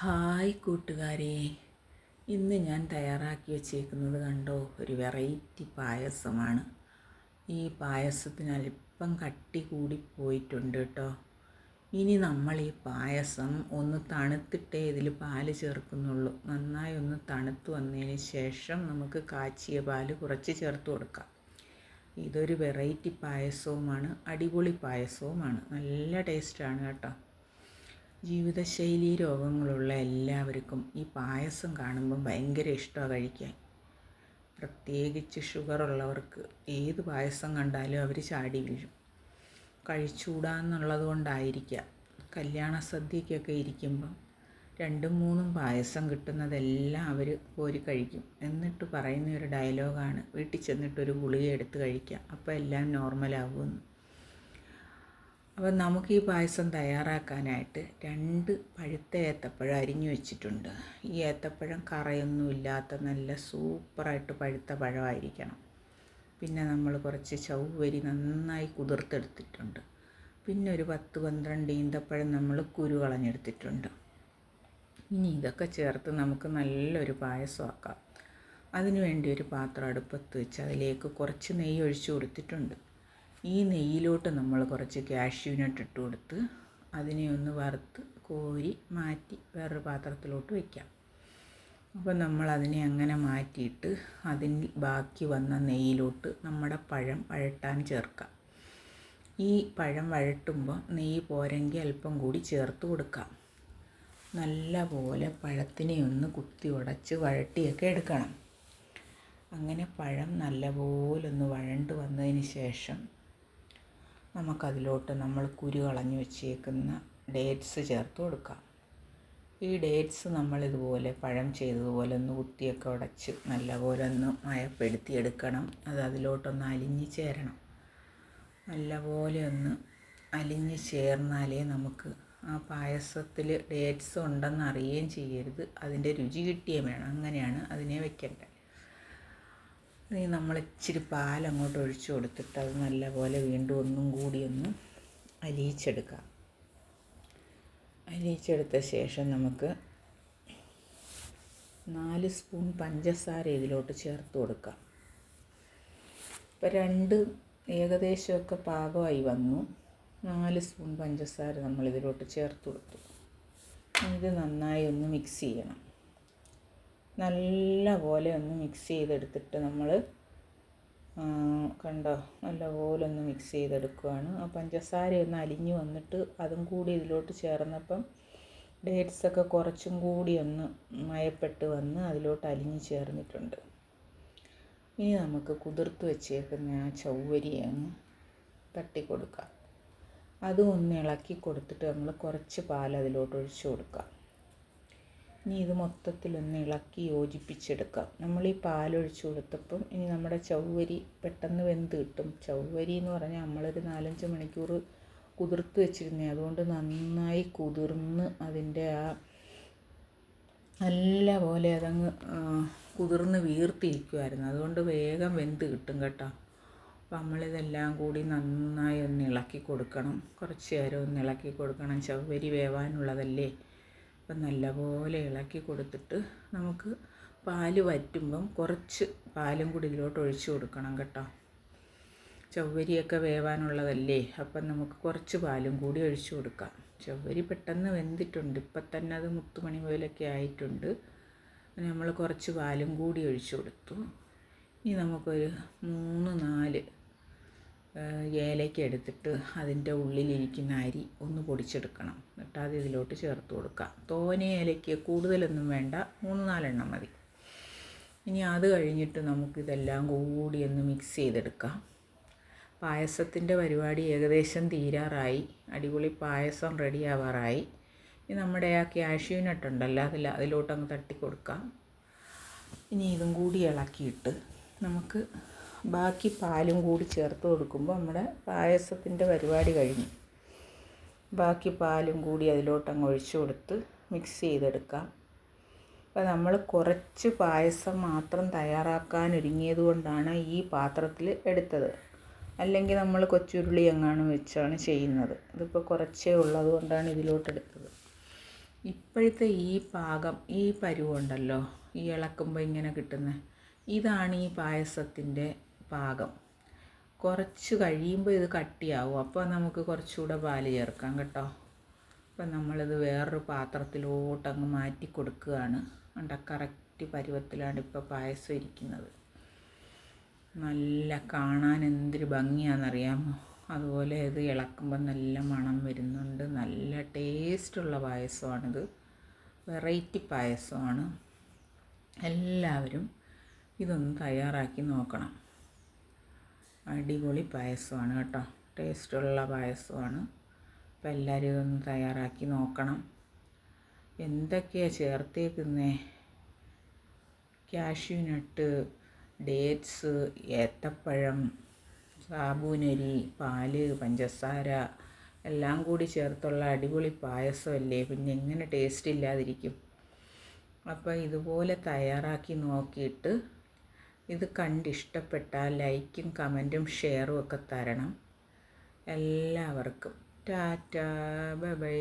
Hi കൂട്ടുകാരെ. ഇന്ന് ഞാൻ തയ്യാറാക്കി വച്ചേക്കുന്നത് കണ്ടോ? ഒരു വെറൈറ്റി പായസമാണ്. ഈ പായസത്തിന് അല്പം കട്ടി കൂടി പോയിട്ടുണ്ട് കേട്ടോ. ഇനി നമ്മൾ ഈ പായസം ഒന്ന് തണുത്തിട്ടേ ഇതിൽ പാൽ ചേർക്കുന്നുള്ളൂ. നന്നായി ഒന്ന് തണുത്ത് വന്നതിന് ശേഷം നമുക്ക് കാച്ചിയ പാൽ കുറച്ച് ചേർത്ത് കൊടുക്കാം. ഇതൊരു വെറൈറ്റി പായസവുമാണ്. അടിപൊളി പായസവുമാണ്. നല്ല ടേസ്റ്റാണ് കേട്ടോ. ജീവിതശൈലി രോഗങ്ങളുള്ള എല്ലാവർക്കും ഈ പായസം കാണുമ്പം ഭയങ്കര ഇഷ്ടമാണ് കഴിക്കാൻ. പ്രത്യേകിച്ച് ഷുഗർ ഉള്ളവർക്ക് ഏത് പായസം കണ്ടാലും അവർ ചാടി വീഴും. കഴിച്ചുകൂടാന്നുള്ളത് കൊണ്ടായിരിക്കാം. കല്യാണ സദ്യക്കൊക്കെ ഇരിക്കുമ്പം രണ്ടും മൂന്നും പായസം കിട്ടുന്നതെല്ലാം അവർ കോരി കഴിക്കും. എന്നിട്ട് പറയുന്ന ഒരു ഡയലോഗാണ് വീട്ടിൽ ചെന്നിട്ടൊരു ഗുളിക എടുത്ത് കഴിക്കാം. അപ്പോൾ എല്ലാം നോർമലാകുമെന്ന് അപ്പം നമുക്ക് ഈ പായസം തയ്യാറാക്കാനായിട്ട് രണ്ട് പഴുത്ത ഏത്തപ്പഴം അരിഞ്ഞു വെച്ചിട്ടുണ്ട്. ഈ ഏത്തപ്പഴം കറയൊന്നുമില്ലാത്ത നല്ല സൂപ്പറായിട്ട് പഴുത്ത പഴമായിരിക്കണം. പിന്നെ നമ്മൾ കുറച്ച് ചൗവരി നന്നായി കുതിർത്തെടുത്തിട്ടുണ്ട്. പിന്നെ ഒരു പത്ത് പന്ത്രണ്ട് ഈന്തപ്പഴം നമ്മൾ കുരു കളഞ്ഞെടുത്തിട്ടുണ്ട്. ഇനി ഇതൊക്കെ ചേർത്ത് നമുക്ക് നല്ലൊരു പായസമാക്കാം. അതിനു വേണ്ടി ഒരു പാത്രം അടുപ്പത്ത് വെച്ച് അതിലേക്ക് കുറച്ച് നെയ്യ് ഒഴിച്ചു കൊടുത്തിട്ടുണ്ട്. ഈ നെയ്യിലോട്ട് നമ്മൾ കുറച്ച് കാഷ്യൂനട്ട് ഇട്ട് കൊടുത്ത് അതിനെ ഒന്ന് വറുത്ത് കോരി മാറ്റി വേറൊരു പാത്രത്തിലോട്ട് വയ്ക്കാം അപ്പോൾ നമ്മൾ അതിനെ അങ്ങനെ മാറ്റിയിട്ട് അതിൽ ബാക്കി വന്ന നെയ്യിലോട്ട് നമ്മുടെ പഴം വഴട്ടാൻ ചേർക്കാം. ഈ പഴം വഴട്ടുമ്പോൾ നെയ്യ് പോരെങ്കിൽ അല്പം കൂടി ചേർത്ത് കൊടുക്കാം. നല്ല പോലെ പഴത്തിനെ ഒന്ന് കുത്തി ഉടച്ച് വഴട്ടിയൊക്കെ എടുക്കണം. അങ്ങനെ പഴം നല്ലപോലെ ഒന്ന് വഴണ്ട് വന്നതിന് ശേഷം നമുക്കതിലോട്ട് നമ്മൾ കുരു കളഞ്ഞു വെച്ചേക്കുന്ന ഡേറ്റ്സ് ചേർത്ത് കൊടുക്കാം. ഈ ഡേറ്റ്സ് നമ്മളിതുപോലെ പഴം ചെയ്തതുപോലെ ഒന്ന് കുത്തിയൊക്കെ ഉടച്ച് നല്ലപോലെ ഒന്ന് മയപ്പെടുത്തി എടുക്കണം അത് അതിലോട്ടൊന്ന് അലിഞ്ഞ് ചേരണം. നല്ലപോലെ ഒന്ന് അലിഞ്ഞ് ചേർന്നാലേ നമുക്ക് ആ പായസത്തിൽ ഡേറ്റ്സ് ഉണ്ടെന്ന് അറിയുകയും ചെയ്യരുത്. അതിന്റെ രുചി കിട്ടിയേ വേണം. അങ്ങനെയാണ് അതിനെ വെക്കേണ്ടത് ഇനി നമ്മൾ ഇച്ചിരി പാൽ അങ്ങോട്ട് ഒഴിച്ചു കൊടുത്തിട്ട് അത് നല്ലപോലെ വീണ്ടും ഒന്നും കൂടി ഒന്ന് അലിയിച്ചെടുക്കാം അലിയിച്ചെടുത്ത ശേഷം നമുക്ക് നാല് സ്പൂൺ പഞ്ചസാര ഇതിലോട്ട് ചേർത്ത് കൊടുക്കാം. ഇപ്പം രണ്ട് ഏകദേശമൊക്കെ പാകമായി വന്നു. നാല് സ്പൂൺ പഞ്ചസാര നമ്മൾ ഇതിലോട്ട് ചേർത്ത് കൊടുത്തു. ഇത് നന്നായി ഒന്ന് മിക്സ് ചെയ്യണം. നല്ല പോലെ ഒന്ന് മിക്സ് ചെയ്തെടുത്തിട്ട് നമ്മൾ കണ്ടോ? നല്ല പോലെ ഒന്ന് മിക്സ് ചെയ്തെടുക്കുകയാണ് ആ പഞ്ചസാര ഒന്ന് അലിഞ്ഞു വന്നിട്ട് അതും കൂടി ഇതിലോട്ട് ചേർന്നപ്പം ഡേറ്റ്സൊക്കെ കുറച്ചും കൂടി ഒന്ന് മയപ്പെട്ട് വന്ന് അതിലോട്ട് അലിഞ്ഞു ചേർന്നിട്ടുണ്ട്. ഇനി നമുക്ക് കുതിർത്ത് വെച്ചേക്കുന്ന ആ ചൗവരി അങ്ങ് തട്ടിക്കൊടുക്കാം അതും ഒന്ന് ഇളക്കി കൊടുത്തിട്ട് നമ്മൾ കുറച്ച് പാൽ അതിലോട്ട് ഒഴിച്ചു കൊടുക്കാം. ഇനി ഇത് മൊത്തത്തിലൊന്ന് ഇളക്കി യോജിപ്പിച്ചെടുക്കാം. നമ്മൾ ഈ പാലൊഴിച്ച് കൊടുത്തപ്പം ഇനി നമ്മുടെ ചൗവരി പെട്ടെന്ന് വെന്ത് കിട്ടും. ചൗവരി എന്ന് പറഞ്ഞാൽ നമ്മളൊരു നാലഞ്ച് മണിക്കൂർ കുതിർത്ത് വെച്ചിരുന്നേ. അതുകൊണ്ട് നന്നായി കുതിർന്ന് അതിന്റെ ആ നല്ല പോലെ അതങ്ങ് കുതിർന്ന് വീർത്തിരിക്കുമായിരുന്നു അതുകൊണ്ട് വേഗം വെന്ത് കിട്ടും കേട്ടോ. അപ്പം നമ്മളിതെല്ലാം കൂടി നന്നായി ഒന്ന് ഇളക്കി കൊടുക്കണം. കുറച്ച് നേരം ഒന്ന് ഇളക്കി കൊടുക്കണം. ചവ്വരി വേവാനുള്ളതല്ലേ? അപ്പം നല്ലപോലെ ഇളക്കി കൊടുത്തിട്ട് നമുക്ക് പാൽ വറ്റുമ്പം കുറച്ച് പാലും കൂടി ഇതിലോട്ട് ഒഴിച്ച് കൊടുക്കണം കേട്ടോ. ചവ്വരിയൊക്കെ വേവാനുള്ളതല്ലേ? അപ്പം നമുക്ക് കുറച്ച് പാലും കൂടി ഒഴിച്ചു കൊടുക്കാം. ചവ്വരി പെട്ടെന്ന് വെന്തിട്ടുണ്ട്. ഇപ്പം തന്നെ അത് മുത്തുമണി പോലൊക്കെ ആയിട്ടുണ്ട്. നമ്മൾ കുറച്ച് പാലും കൂടി ഒഴിച്ചു കൊടുത്തു. ഇനി നമുക്കൊരു മൂന്ന് നാല് ഏലയ്ക്ക എടുത്തിട്ട് അതിന്റെ ഉള്ളിലിരിക്കുന്ന അരി ഒന്ന് പൊടിച്ചെടുക്കണം. എന്നിട്ട് അത് ഇതിലോട്ട് ചേർത്ത് കൊടുക്കുക. തോനെ ഏലയ്ക്ക കൂടുതലൊന്നും വേണ്ട. മൂന്ന് നാലെണ്ണം മതി. ഇനി അത് കഴിഞ്ഞിട്ട് നമുക്കിതെല്ലാം കൂടി ഒന്ന് മിക്സ് ചെയ്തെടുക്കാം. പായസത്തിന്റെ പരിപാടി ഏകദേശം തീരാറായി. അടിപൊളി പായസം റെഡി ആവാറായി. ഇനി നമ്മുടെ ആ കാഷ്യൂ നട്ട് ഉണ്ടല്ലോ അതിൽ അതിലോട്ടങ്ങ് തട്ടി കൊടുക്കാം ഇനി ഇതും കൂടി ഇളക്കിയിട്ട് നമുക്ക് ബാക്കി പാലും കൂടി ചേർത്ത് കൊടുക്കുമ്പോൾ നമ്മുടെ പായസത്തിന്റെ പരിപാടി കഴിഞ്ഞു. ബാക്കി പാലും കൂടി അതിലോട്ടങ്ങ് ഒഴിച്ചു കൊടുത്ത് മിക്സ് ചെയ്തെടുക്കാം. അപ്പോൾ നമ്മൾ കുറച്ച് പായസം മാത്രം തയ്യാറാക്കാൻ ഒരുങ്ങിയത് കൊണ്ടാണ് ഈ പാത്രത്തിൽ എടുത്തത്. അല്ലെങ്കിൽ നമ്മൾ കൊച്ചുരുളി എങ്ങാനും വെച്ചാണ് ചെയ്യുന്നത്. ഇതിപ്പോൾ കുറച്ചേ ഉള്ളത് കൊണ്ടാണ് ഇതിലോട്ട് എടുത്തത്. ഇപ്പോഴത്തെ ഈ പാകം ഈ പരുവുണ്ടല്ലോ ഈ ഇളക്കുമ്പോൾ ഇങ്ങനെ കിട്ടുന്ന. ഇതാണ് ഈ പായസത്തിന്റെ പാകം. കുറച്ച് കഴിയുമ്പോൾ ഇത് കട്ടിയാവും. അപ്പോൾ നമുക്ക് കുറച്ചുകൂടെ പാൽ ചേർക്കാം കേട്ടോ. അപ്പം നമ്മളിത് വേറൊരു പാത്രത്തിലോട്ടങ്ങ് മാറ്റി കൊടുക്കുകയാണ്. കണ്ട കറക്റ്റ് പരുവത്തിലാണ് ഇപ്പോൾ പായസം ഇരിക്കുന്നത്. നല്ല കാണാൻ എന്തൊരു ഭംഗിയാണെന്നറിയാമോ? അതുപോലെ ഇത് ഇളക്കുമ്പോൾ നല്ല മണം വരുന്നുണ്ട്. നല്ല ടേസ്റ്റുള്ള പായസമാണിത്. വെറൈറ്റി പായസമാണ്. എല്ലാവരും ഇതൊന്ന് തയ്യാറാക്കി നോക്കണം. അടിപൊളി പായസമാണ് കേട്ടോ. ടേസ്റ്റുള്ള പായസമാണ്. അപ്പോൾ എല്ലാവരും ഇതൊന്ന് തയ്യാറാക്കി നോക്കണം. എന്തൊക്കെയാണ് ചേർത്തേക്കുന്നേ? കാഷ്യൂ ഡേറ്റ്സ് ഏത്തപ്പഴം സാബൂനരി പാൽ പഞ്ചസാര എല്ലാം കൂടി ചേർത്തുള്ള അടിപൊളി പായസമല്ലേ? പിന്നെ എങ്ങനെ ടേസ്റ്റ് ഇല്ലാതിരിക്കും? അപ്പോൾ ഇതുപോലെ തയ്യാറാക്കി നോക്കിയിട്ട് ഇത് കണ്ടിഷ്ടപ്പെട്ടാൽ ലൈക്കും കമന്റും ഷെയറും ഒക്കെ തരണം. എല്ലാവർക്കും ടാറ്റാ ബൈ.